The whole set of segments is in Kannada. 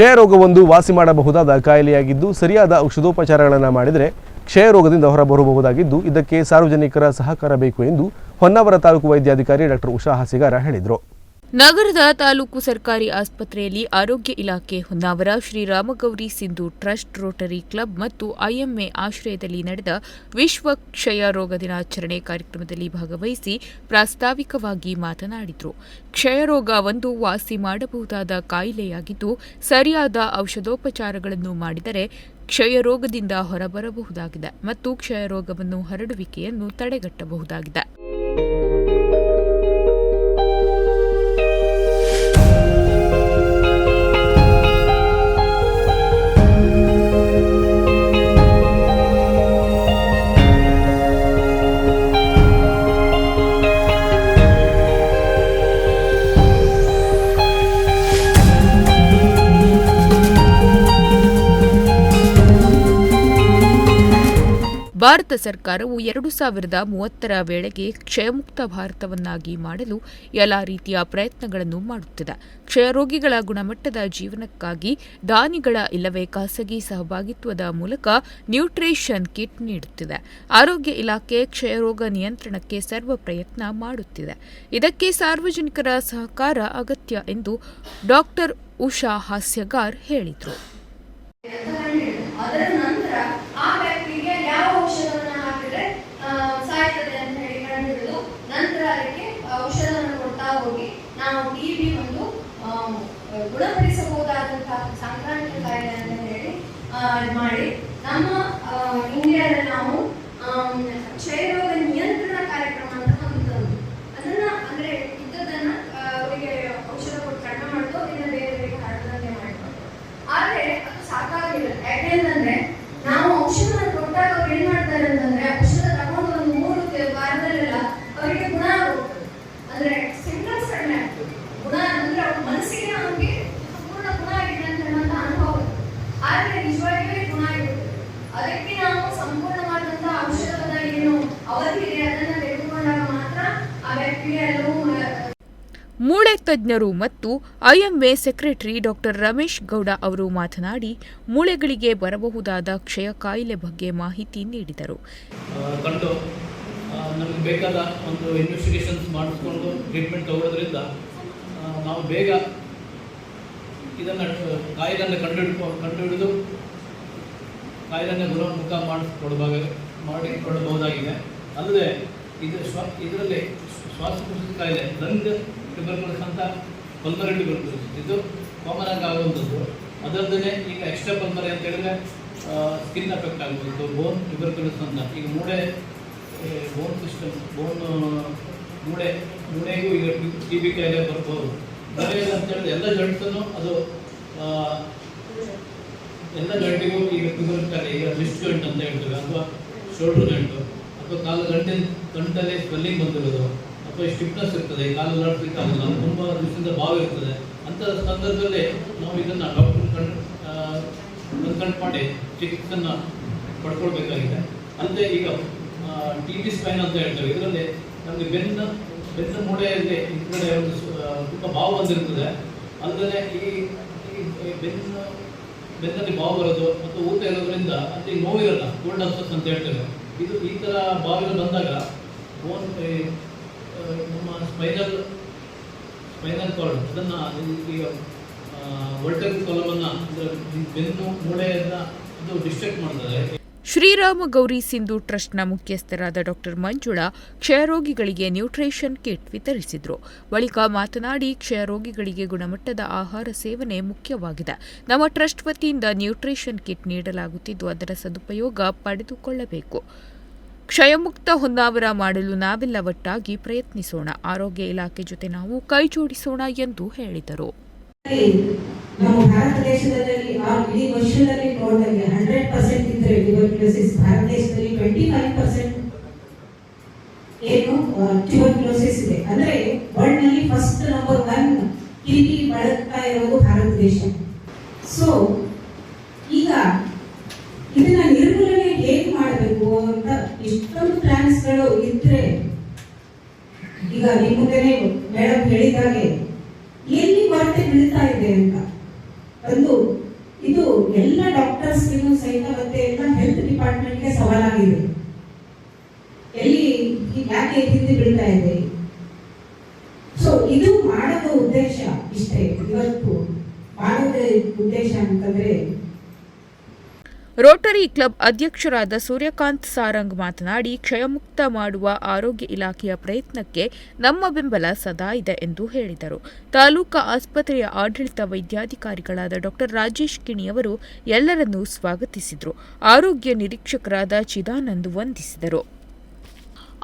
ಕ್ಷಯರೋಗವೊಂದು ವಾಸಿ ಮಾಡಬಹುದಾದ ಕಾಯಿಲೆಯಾಗಿದ್ದು, ಸರಿಯಾದ ಔಷಧೋಪಚಾರಗಳನ್ನು ಮಾಡಿದರೆ ಕ್ಷಯರೋಗದಿಂದ ಹೊರಬರಬಹುದಾಗಿದ್ದು, ಇದಕ್ಕೆ ಸಾರ್ವಜನಿಕರ ಸಹಕಾರ ಬೇಕು ಎಂದು ಹೊನ್ನಾವರ ತಾಲೂಕು ವೈದ್ಯಾಧಿಕಾರಿ ಡಾಕ್ಟರ್ ಉಷಾ ಹಾಸಿಗಾರ ಹೇಳಿದರು. ನಗರದ ತಾಲೂಕು ಸರ್ಕಾರಿ ಆಸ್ಪತ್ರೆಯಲ್ಲಿ ಆರೋಗ್ಯ ಇಲಾಖೆ Honnavar Sriramagauri Sindhu trust rotary club ಮತ್ತು ಐಎಂಎ ಆಶ್ರಯದಲ್ಲಿ ನಡೆದ ವಿಶ್ವ ಕ್ಷಯ ರೋಗ ದಿನಾಚರಣೆ ಕಾರ್ಯಕ್ರಮದಲ್ಲಿ ಭಾಗವಹಿಸಿ ಪ್ರಾಸ್ತಾವಿಕವಾಗಿ ಮಾತನಾಡಿದರು. ಕ್ಷಯರೋಗ ಒಂದು ವಾಸಿ ಮಾಡಬಹುದಾದ ಕಾಯಿಲೆಯಾಗಿದ್ದು, ಸರಿಯಾದ ಔಷಧೋಪಚಾರಗಳನ್ನು ಮಾಡಿದರೆ ಕ್ಷಯರೋಗದಿಂದ ಹೊರಬರಬಹುದಾಗಿದೆ ಮತ್ತು ಕ್ಷಯರೋಗವನ್ನು ಹರಡುವಿಕೆಯನ್ನು ತಡೆಗಟ್ಟಬಹುದಾಗಿದೆ. ಭಾರತ ಸರ್ಕಾರವು ಎರಡು ಸಾವಿರದ ಮೂವತ್ತರ ವೇಳೆಗೆ ಕ್ಷಯಮುಕ್ತ ಭಾರತವನ್ನಾಗಿ ಮಾಡಲು ಎಲ್ಲ ರೀತಿಯ ಪ್ರಯತ್ನಗಳನ್ನು ಮಾಡುತ್ತಿದೆ. ಕ್ಷಯರೋಗಿಗಳ ಗುಣಮಟ್ಟದ ಜೀವನಕ್ಕಾಗಿ ದಾನಿಗಳ ಇಲ್ಲವೇ ಖಾಸಗಿ ಸಹಭಾಗಿತ್ವದ ಮೂಲಕ ನ್ಯೂಟ್ರಿಷನ್ ಕಿಟ್ ನೀಡುತ್ತಿದೆ. ಆರೋಗ್ಯ ಇಲಾಖೆ ಕ್ಷಯರೋಗ ನಿಯಂತ್ರಣಕ್ಕೆ ಸರ್ವ ಪ್ರಯತ್ನ ಮಾಡುತ್ತಿದೆ. ಇದಕ್ಕೆ ಸಾರ್ವಜನಿಕರ ಸಹಕಾರ ಅಗತ್ಯ ಎಂದು ಡಾಕ್ಟರ್ ಉಷಾ ಹಾಸ್ಯಗಾರ್ ಹೇಳಿದರು. ಹೋಗಿ. ನಾವು ಟಿ ಬಿ ಒಂದು ಗುಣಪಡಿಸಬಹುದಾದಂತಹ ಸಾಂಕ್ರಾಮಿಕ ಕಾಯಿಲೆ ಅಂತ ಹೇಳಿ ಮಾಡಿ. ನಮ್ಮ ಇಂಡಿಯಾದ ನಾವು ಕ್ಷಯರೋಗ ನಿಯಂತ್ರಣ ಕಾರ್ಯಕ್ರಮ ಅಂತ ಒಂದು ಅದನ್ನ ಅಂದ್ರೆ ಇದ್ದದನ್ನ ಅವರಿಗೆ ಔಷಧ ಕೊಟ್ಟು ಕಡಿಮೆ ಮಾಡೋದು ಅದನ್ನ ಬೇರೆ ಬೇರೆ ಕಾರಣದಲ್ಲಿ ಮಾಡಿಕೊಂಡು ಆದ್ರೆ ಅದು ಸಾಕಾಗಿಲ್ಲ. ಯಾಕೆಂತಂದ್ರೆ ನಾವು ಔಷಧ ಕೊಟ್ಟಾಗ ಅವ್ರು ಏನ್ ಮಾಡ್ತಾರೆ ಅಂತಂದ್ರೆ ಔಷಧ ತಗೊಂಡು ಒಂದು ಮೂರು ತಿ- ವಾರದಲ್ಲೆಲ್ಲ ಅವರಿಗೆ ಗುಣ ಆಗೋಗ್ತದೆ ಅಂದ್ರೆ ಸಿಂಪ್ಟಮ್ಸ್ ಕಡಿಮೆ ಆಗ್ತದೆ ಗುಣ ಅಂದ್ರೆ ಅವ್ರ ಮನಸ್ಸಿಗೆ ನಮಗೆ ಸಂಪೂರ್ಣ ಗುಣ ಆಗಿದೆ ಅಂತ ಹೇಳುವಂತ ಅನುಭವ ಆದ್ರೆ ನಿಜವಾಗಿಯೂ ಗುಣ ಆಗಿರ್ತದೆ ಅದಕ್ಕೆ ನಾವು ಸಂಪೂರ್ಣವಾದಂತಹ ಔಷಧದ ಏನು ಅವಧಿ ಇದೆ ಅದನ್ನ ತೆಗೆದುಕೊಂಡಾಗ ಮಾತ್ರ ಆ ಬ್ಯಾಕ್ಟೀರಿಯಾ ಎಲ್ಲವೂ ಮ- ಮೂಳೆ ತಜ್ಞರು ಮತ್ತು IMA secretary doctor Ramesh Gowda ಅವರು ಮಾತನಾಡಿ, ಮೂಳೆಗಳಿಗೆ ಬರಬಹುದಾದ ಕ್ಷಯ ಕಾಯಿಲೆ ಬಗ್ಗೆ ಮಾಹಿತಿ ನೀಡಿದರು. ಕಂಡು ನಮಗೆ ಬೇಕಾದ ಒಂದು ಇನ್ವೆಸ್ಟಿಗೇಷನ್ಸ್ ಮಾಡಿಸ್ಕೊಂಡು ಟ್ರೀಟ್ಮೆಂಟ್ ತಗೊಳ್ಳೋದ್ರಿಂದ ನಾವು ಬೇಗ ಇದನ್ನು, ಕಾಯಿಲೆಯನ್ನು ಕಂಡುಹಿಡ್ಕೊ, ಕಂಡುಹಿಡಿದು ಕಾಯಿಲೆಯನ್ನು ಗುಣಮುಖ ಮಾಡಿಸ್ಕೊಡ್ಬಾಗ ಮಾಡಿಕೊಡಬಹುದಾಗಿದೆ ಅಲ್ಲದೆ ಇದು ಸ್ವ ಇದರಲ್ಲಿ ಶ್ವಾಸಕೋಶದ ಕಾಯಿಲೆ ಲಂಗ್ ಟ್ಯೂಬರ್ಕುಲಸ್ ಅಂತ ಪಲ್ಮರಿ ಟ್ಯೂಬರ್ಕುಲಸ್ ಇದು ಕಾಮನ್ ಆಗಿ ಆಗುವಂಥದ್ದು. ಅದಲ್ಲದೆ ಈಗ ಎಕ್ಸ್ಟ್ರಾ ಪಲ್ಮರಿ ಅಂತ ಹೇಳಿದ್ರೆ ಸ್ಕಿನ್ ಎಫೆಕ್ಟ್ ಆಗ್ಬೋದು ಬೋನ್ ಟ್ಯೂಬರ್ಕುಲಸ್ ಅಂತ. ಈಗ ಮೂಳೆ ಬೋನ್ ಸಿಸ್ಟಮ್ ಬೋನ್ ಮೂಳೆ, ಮೂಳೆಗೂ ಈಗ ಟಿ ಬಿ ಕಾಯಿಲೆ ಬರ್ಬೋದು. ಮೂಳೆ ಅಂತ ಹೇಳಿದ್ರೆ ಎಲ್ಲ ಜಾಯಿಂಟ್ಸನ್ನು ಅದು ಎಲ್ಲ ಜಂಟಿಗೂ ಈಗ ಟ್ಯೂಬರ್ ಕಾಯಿಲೆ, ಈಗ ರಿಸ್ಟ್ ಅಂತ ಹೇಳ್ತೇವೆ, ಅಥವಾ ಶೋಲ್ಡರ್ ಜಾಯಿಂಟು ಅಥವಾ ಕಾಲು ಗಂಟೆ ಗಂಟಲ್ಲಿ ಸ್ವೆಲ್ಲಿಂಗ್ ಬಂದಿರೋದು. ಅಥವಾ ಸ್ಟಿಫ್ನೆಸ್ ಇರ್ತದೆ ಕಾಲು ಅಲ್ಲಾಡ್ಲಿಕ್ಕೆ ಆಗಲ್ಲ ತುಂಬ ದಿವಸದಿಂದ ಭಾವ ಇರ್ತದೆ. ಅಂತ ಸಂದರ್ಭದಲ್ಲಿ ನಾವು ಇದನ್ನು ಡಾಕ್ಟರ್ ಕಂಡು ಕನ್ಸಲ್ಟ್ ಮಾಡಿ ಚಿಕಿತ್ಸೆಯನ್ನು ಪಡ್ಕೊಳ್ಬೇಕಾಗಿದೆ. ಅಲ್ಲದೆ ಈಗ ಟಿ ಬಿ ಸ್ಪೈನ್ ಅಂತ ಹೇಳ್ತೇವೆ. ಇದರಲ್ಲಿ ನಮಗೆ ಬೆನ್ನು, ಬೆನ್ನ ಮೂಳೆಯಲ್ಲಿ ಈ ಕಡೆ ಒಂದು ತುಂಬ ಬಾವು ಬಂದಿರ್ತದೆ. ಅಲ್ಲದೆ ಈ ಬೆನ್ನ ಬೆನ್ನು, ಬೆನ್ನಲ್ಲಿ ಬಾವು ಬರೋದು ಮತ್ತು ಊಟ ಇರೋದ್ರಿಂದ ಅಲ್ಲಿ ನೋವಿರಲ್ಲ ಕೋಲ್ಡ್ ಅಂತ ಹೇಳ್ತೇವೆ. ಇದು ಈ ಥರ ಬಾವಿಗಳು ಬಂದಾಗ ಬೋನ್ ನಮ್ಮ ಸ್ಪೈನಲ್ ಸ್ಪೈನಲ್ ಕಾರ್ಡ್ ಅದನ್ನು ಈಗ ವರ್ಟಲ್ ಕಾಲಮನ್ನು ಅಂದರೆ ಬೆನ್ನು, ಮೂಳೆಯನ್ನು ಅದು ಡಿಸ್ಟ್ರಾಕ್ಟ್ ಮಾಡ್ತದೆ. ಶ್ರೀರಾಮ ಗೌರಿ ಸಿಂಧು ಟ್ರಸ್ಟ್ನ ಮುಖ್ಯಸ್ಥರಾದ ಡಾಕ್ಟರ್ ಮಂಜುಳಾ ಕ್ಷಯರೋಗಿಗಳಿಗೆ ನ್ಯೂಟ್ರಿಷನ್ ಕಿಟ್ ವಿತರಿಸಿದರು. ಬಳಿಕ ಮಾತನಾಡಿ, ಕ್ಷಯರೋಗಿಗಳಿಗೆ ಗುಣಮಟ್ಟದ ಆಹಾರ ಸೇವನೆ ಮುಖ್ಯವಾಗಿದೆ. ನಮ್ಮ ಟ್ರಸ್ಟ್ ವತಿಯಿಂದ ನ್ಯೂಟ್ರಿಷನ್ ಕಿಟ್ ನೀಡಲಾಗುತ್ತಿದ್ದು, ಅದರ ಸದುಪಯೋಗ ಪಡೆದುಕೊಳ್ಳಬೇಕು. ಕ್ಷಯಮುಕ್ತ ಹೊನ್ನಾವರ ಮಾಡಲು ನಾವೆಲ್ಲ ಒಟ್ಟಾಗಿ ಪ್ರಯತ್ನಿಸೋಣ. ಆರೋಗ್ಯ ಇಲಾಖೆ ಜೊತೆ ನಾವು ಕೈಜೋಡಿಸೋಣ ಎಂದು ಹೇಳಿದರು. ನಮ್ಮ ಭಾರತ ದೇಶದಲ್ಲಿ ಆ ಇಡೀ ವರ್ಷದಲ್ಲಿ ನೋಡಿದಾಗೆ ಹಂಡ್ರೆಡ್ ಪರ್ಸೆಂಟ್ ಇದ್ರೆ ಟ್ಯೂಬರ್ಕ್ಯುಲೋಸಿಸ್ ಭಾರತ ದೇಶದಲ್ಲಿ ಟ್ವೆಂಟಿ ಫೈವ್ ಪರ್ಸೆಂಟ್ ಏನು ಟ್ಯೂಬರ್ಕ್ಯುಲೋಸಿಸ್ ಇದೆ. ಅಂದ್ರೆ ವರ್ಲ್ಡ್ನಲ್ಲಿ ಫಸ್ಟ್ ನಂಬರ್ ಒನ್ ಕಿರಿಕಿ ಬಳಕ್ತಾ ಇರೋದು ಭಾರತ ದೇಶ. ಸೊ ಈಗ ಇದನ್ನ ನಿರ್ಮೂಲನೆ ಹೇಗೆ ಮಾಡಬೇಕು ಅಂತ ಎಷ್ಟೊಂದು ಪ್ಲಾನ್ಸ್ಗಳು ಇದ್ರೆ ಈಗ ನಿಮ್ಮ ಮುಂದೆನೆ ಮೇಡಮ್ ಹೇಳಿದಾಗೆ ಬೀಳ್ತಾ ಇದೆ ಅಂತ. ಒಂದು, ಇದು ಎಲ್ಲ ಡಾಕ್ಟರ್ಸ್ಗೂ ಸಹಿತ ಮತ್ತೆ ಎಲ್ಲ ಹೆಲ್ತ್ ಡಿಪಾರ್ಟ್ಮೆಂಟ್ಗೆ ಸವಾಲಾಗಿದೆ. ಎಲ್ಲಿ ಯಾಕೆ ಹಿಂದೆ ಬೀಳ್ತಾ ಇದೆ? ಸೊ ಇದು ಮಾಡೋದು ಉದ್ದೇಶ ಇಷ್ಟೇ, ಇವತ್ತು. ಮಾಡೋದ ಉದ್ದೇಶ ಅಂತಂದ್ರೆ ರೋಟರಿ ಕ್ಲಬ್ ಅಧ್ಯಕ್ಷರಾದ ಸೂರ್ಯಕಾಂತ್ ಸಾರಂಗ್ ಮಾತನಾಡಿ, ಕ್ಷಯಮುಕ್ತ ಮಾಡುವ ಆರೋಗ್ಯ ಇಲಾಖೆಯ ಪ್ರಯತ್ನಕ್ಕೆ ನಮ್ಮ ಬೆಂಬಲ ಸದಾ ಇದೆ ಎಂದು ಹೇಳಿದರು. ತಾಲೂಕಾ ಆಸ್ಪತ್ರೆಯ ಆಡಳಿತ ವೈದ್ಯಾಧಿಕಾರಿಗಳಾದ ಡಾಕ್ಟರ್ ರಾಜೇಶ್ ಕಿಣಿಯವರು ಎಲ್ಲರನ್ನೂ ಸ್ವಾಗತಿಸಿದರು. ಆರೋಗ್ಯ ನಿರೀಕ್ಷಕರಾದ ಚಿದಾನಂದ್ ವಂದಿಸಿದರು.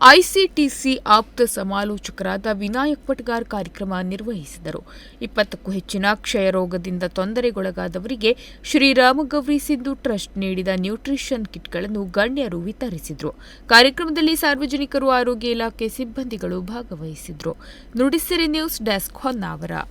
ಐಸಿಟಿಸಿ ಆಪ್ತ ಸಮಾಲೋಚಕರಾದ ವಿನಾಯಕ್ ಪಟ್ಗಾರ್ ಕಾರ್ಯಕ್ರಮ ನಿರ್ವಹಿಸಿದರು. ಇಪ್ಪತ್ತಕ್ಕೂ ಹೆಚ್ಚಿನ ಕ್ಷಯರೋಗದಿಂದ ತೊಂದರೆಗೊಳಗಾದವರಿಗೆ ಶ್ರೀರಾಮಗೌರಿ ಸಿಂಧು ಟ್ರಸ್ಟ್ ನೀಡಿದ ನ್ಯೂಟ್ರಿಷನ್ ಕಿಟ್ಗಳನ್ನು ಗಣ್ಯರು ವಿತರಿಸಿದರು. ಕಾರ್ಯಕ್ರಮದಲ್ಲಿ ಸಾರ್ವಜನಿಕರು, ಆರೋಗ್ಯ ಇಲಾಖೆ ಸಿಬ್ಬಂದಿಗಳು ಭಾಗವಹಿಸಿದರು. Nudisiri news desk Honnavar.